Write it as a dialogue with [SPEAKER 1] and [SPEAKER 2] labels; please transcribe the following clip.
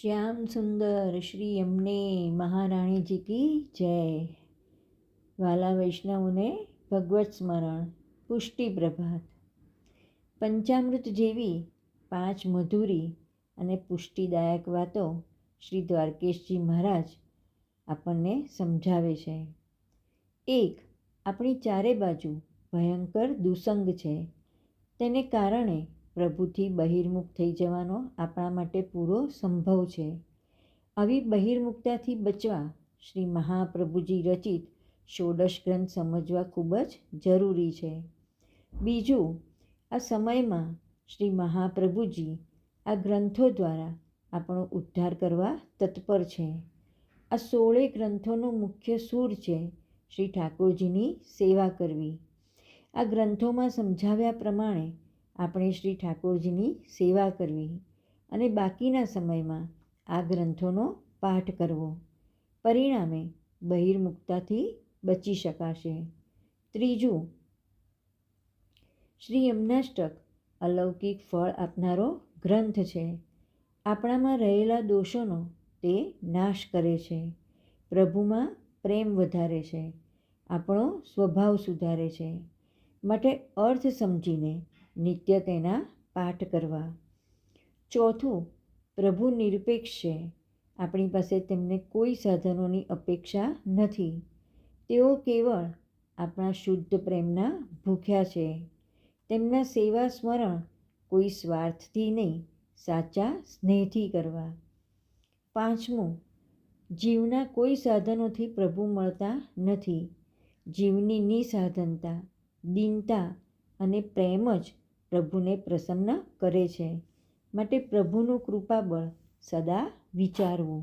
[SPEAKER 1] શ્યામ સુંદર શ્રી એમને મહારાણીજી કી જય. વાલા વૈષ્ણવને ભગવત સ્મરણ, પુષ્ટિ પ્રભાત. પંચામૃત જેવી પાંચ મધુરી અને પુષ્ટિદાયક વાતો શ્રી દ્વારકેશજી મહારાજ આપણને સમજાવે છે. એક, આપણી ચારે બાજુ ભયંકર દુસંગ છે. તેને કારણે પ્રભુથી બહિર્મુખ થઈ જવાનો આપણા માટે પૂરો સંભવ છે. આવી બહિર્મુખતાથી બચવા શ્રી મહાપ્રભુજી રચિત ષોડશ ગ્રંથ સમજવા ખૂબ જ જરૂરી છે. બીજું, આ સમયમાં શ્રી મહાપ્રભુજી આ ગ્રંથો દ્વારા આપણો ઉદ્ધાર કરવા તત્પર છે. આ સોળે ગ્રંથોનો મુખ્ય સૂર છે શ્રી ઠાકોરજીની સેવા કરવી. આ ગ્રંથોમાં સમજાવ્યા પ્રમાણે આપણે શ્રી ઠાકોરજીની સેવા કરવી અને બાકીના સમયમાં આ ગ્રંથોનો પાઠ કરવો. પરિણામે બહિર્મુક્તાથી બચી શકાશે. ત્રીજું, શ્રી યમનાષ્ટક અલૌકિક ફળ આપનારો ગ્રંથ છે. આપણામાં રહેલા દોષોનો તે નાશ કરે છે. પ્રભુમાં પ્રેમ વધારે છે. આપણો સ્વભાવ સુધારે છે. માટે અર્થ સમજીને નિત્ય તેના પાઠ કરવા. ચોથું, પ્રભુ નિરપેક્ષ. છે આપણી પાસે તેમને કોઈ સાધનોની અપેક્ષા નથી. તેઓ કેવળ આપણા શુદ્ધ પ્રેમના ભૂખ્યા છે. તેમના સેવા સ્મરણ કોઈ સ્વાર્થથી નહીં, સાચા સ્નેહથી કરવા. પાંચમું, જીવના કોઈ સાધનોથી પ્રભુ મળતા નથી. જીવની નિસાધનતા, દીનતા અને પ્રેમ જ પ્રભુને પ્રસન્ન કરે છે. માટે પ્રભુનું કૃપાબળ સદા વિચારવું.